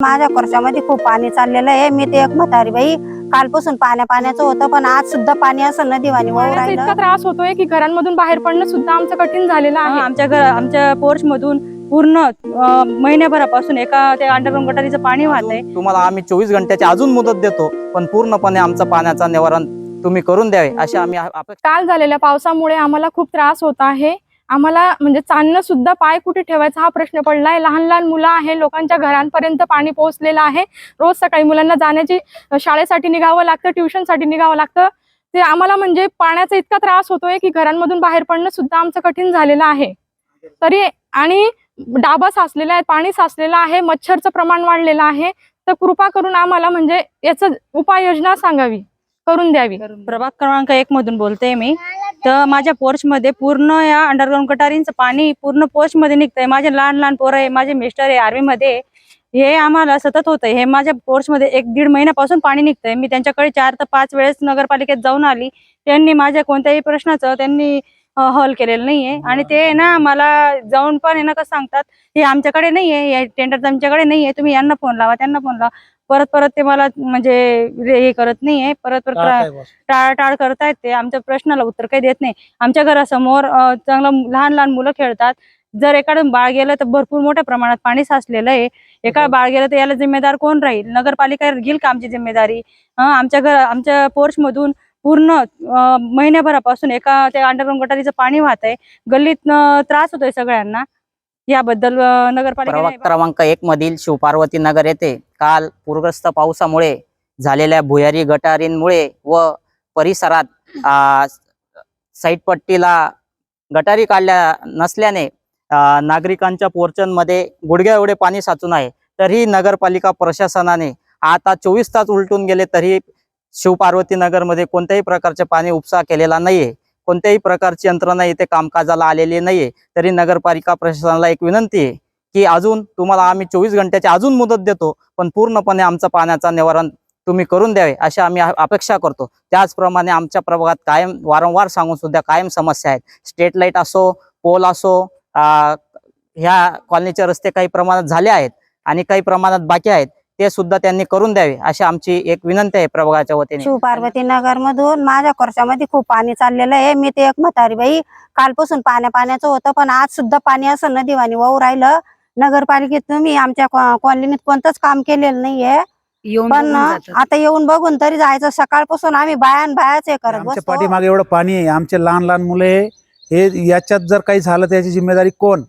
माझ्या खर्चामध्ये खूप पाणी चाललेलं आहे. मी ते एक म्हातारी बाई कालपासून पाण्या पाण्याचं होतं पण आज सुद्धा पाणी असं नदीवाणी वाहू पाण्याचा इतका त्रास होतोय की घरांमधून बाहेर पडणं सुद्धा आमचं कठीण झालेलं हा, आहे आमच्या घर आमच्या पोर्च मधून पूर्ण अं, महिन्याभरापासून एका त्या अंडरग्राऊंड गटारीचं पाणी वाहत आहे. तुम्हाला आम्ही चोवीस घंट्याची अजून मुदत देतो पण पूर्णपणे आमचं पाण्याचा निवारण तुम्ही करून द्यावे अशी आम्ही अपेक्षा काल झालेल्या पावसामुळे आम्हाला खूप त्रास होत आहे. आम्हाला म्हणजे चालणं सुद्धा पाय कुठे ठेवायचा हा प्रश्न पडलाय. लहान लहान मुलं आहे लोकांच्या घरांपर्यंत पाणी पोहोचलेलं आहे. रोज सकाळी मुलांना जाण्याची शाळेसाठी निघावं लागतं ट्युशनसाठी निघावं लागतं. ते आम्हाला म्हणजे पाण्याचा इतका त्रास होतोय की घरांमधून बाहेर पडणं सुद्धा आमचं कठीण झालेलं आहे. तरी आणि डाबा साचलेला आहे पाणी साचलेलं आहे मच्छरचं प्रमाण वाढलेलं आहे. तर कृपा करून आम्हाला म्हणजे याच उपाययोजना सांगावी करून द्यावी. प्रभाग क्रमांक एक मधून बोलते मी. तर माझ्या पोर्च मध्ये पूर्ण या अंडरग्राऊंड गटारींचं पाणी पूर्ण पोर्चमध्ये निघतंय. माझे लहान लहान पोरं आहे माझे मिस्टर आहे आर्मी मध्ये हे आम्हाला सतत होतंय. हे माझ्या पोर्च मध्ये एक दीड महिन्यापासून पाणी निघतंय. मी त्यांच्याकडे चार ते पाच वेळेस नगरपालिकेत जाऊन आली. त्यांनी माझ्या कोणत्याही प्रश्नाचं त्यांनी हॉल केलेलं नाहीये. आणि ते ना मला जाऊन पण आहे ना कसं सांगतात हे आमच्याकडे नाहीये टेंडर आमच्याकडे नाहीये. तुम्ही यांना फोन लावा त्यांना फोन लावा. परत परत ते मला म्हणजे हे करत नाहीये. परत परत ट्रा- टाळाटाळ करतायत ते. आमच्या प्रश्नाला उत्तर काही देत नाही. आमच्या घरासमोर चांगलं लहान लहान मुलं खेळतात. जर एखादं बाळ गेलं तर भरपूर मोठ्या प्रमाणात पाणी साचलेलं आहे. एका बाळ गेलं तर याला जिम्मेदार कोण राहील? नगरपालिका घेईल का आमची जिम्मेदारी? आमच्या घर आमच्या पोर्च मधून पूर्ण महिन्याभरापासून एका त्या अंडरग्राऊंड गटारीचं पाणी वाहत आहे गल्लीत त्रास होतोय सगळ्यांना. याबद्दल नगरपालिका प्रभाग क्रमांक एक मधील शिवपार्वती नगर येथे काल पूरग्रस्त पावसामुळे झालेल्या भुयारी गटारींमुळे व परिसरात साईटपट्टीला पट्टीला गटारी काढल्या नसल्याने नागरिकांच्या पोर्चनमध्ये गुडघ्या एवढे पाणी साचून आहे. तरीही नगरपालिका प्रशासनाने आता चोवीस तास उलटून गेले तरी शिवपार्वती नगरमध्ये कोणत्याही प्रकारचे पाणी उपसा केलेला नाहीये. कोणत्याही प्रकारची यंत्रणा इथे कामकाजाला आलेली नाहीये. तरी नगरपालिका प्रशासनाला एक विनंती आहे की अजून तुम्हाला आम्ही चोवीस घंट्याची अजून मुदत देतो पण पूर्णपणे आमचा पाण्याचा निवारण तुम्ही करून द्यावे अशी आम्ही अपेक्षा करतो. त्याचप्रमाणे आमच्या प्रभागात कायम वारंवार सांगून सुद्धा कायम समस्या आहेत. स्ट्रीट लाइट असो पोल असो ह्या कॉलनीचे रस्ते काही प्रमाणात झाले आहेत आणि काही प्रमाणात बाकी आहेत. ते सुद्धा त्यांनी करून द्यावे अशी आमची एक विनंती आहे प्रभागाच्या वतीने. शिवपार्वती नगर मधून माझ्या खर्चामध्ये खूप पाणी चाललेलं आहे. मी ते एक म्हातारी बाई कालपासून पाण्या पाण्याचं होतं पण आज सुद्धा पाणी असं नदीवाणी वाहू राहिलं. नगरपालिकेत तुम्ही आमच्या कॉलनीत कोणतंच काम केलेलं नाहीये. पण आता येऊन बघून तरी जायचं. सकाळपासून आम्ही बायान बायाच हे करत पाठीमागे एवढं पाणी आहे. आमचे लहान लहान मुले हे याच्यात जर काही झालं त्याची जिम्मेदारी कोण?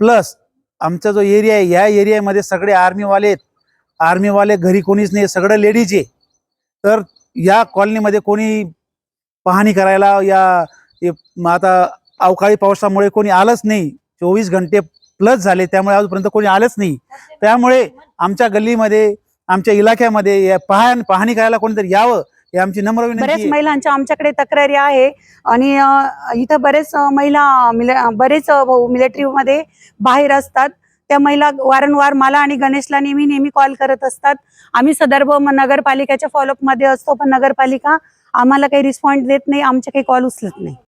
प्लस आमचा जो एरिया आहे या एरियामध्ये सगळे आर्मीवाले आहेत. आर्मीवाले घरी कोणीच नाही सगळं लेडीज आहे. तर या कॉलनीमध्ये कोणी पाहणी करायला या आता अवकाळी पावसामुळे कोणी आलंच नाही. चोवीस घंटे प्लस झाले त्यामुळे आजपर्यंत कोणी आलंच नाही. त्यामुळे आमच्या गल्लीमध्ये आमच्या इलाक्यामध्ये या पाहण पाहणी करायला कोणीतरी यावं हे आमची नम्र आहे. महिलांच्या आमच्याकडे तक्रारी आहे. आणि इथं बरेच महिला बरेच अ, भाऊ मिलिटरीमध्ये बाहेर असतात. त्या महिला वारंवार मला आणि गणेशला नेहमी नेहमी कॉल करत असतात. आम्ही सदर्भ नगरपालिकेच्या फॉलोअपमध्ये असतो पण नगरपालिका आम्हाला काही रिस्पॉन्स देत नाही आमचे काही कॉल उचलत नाही.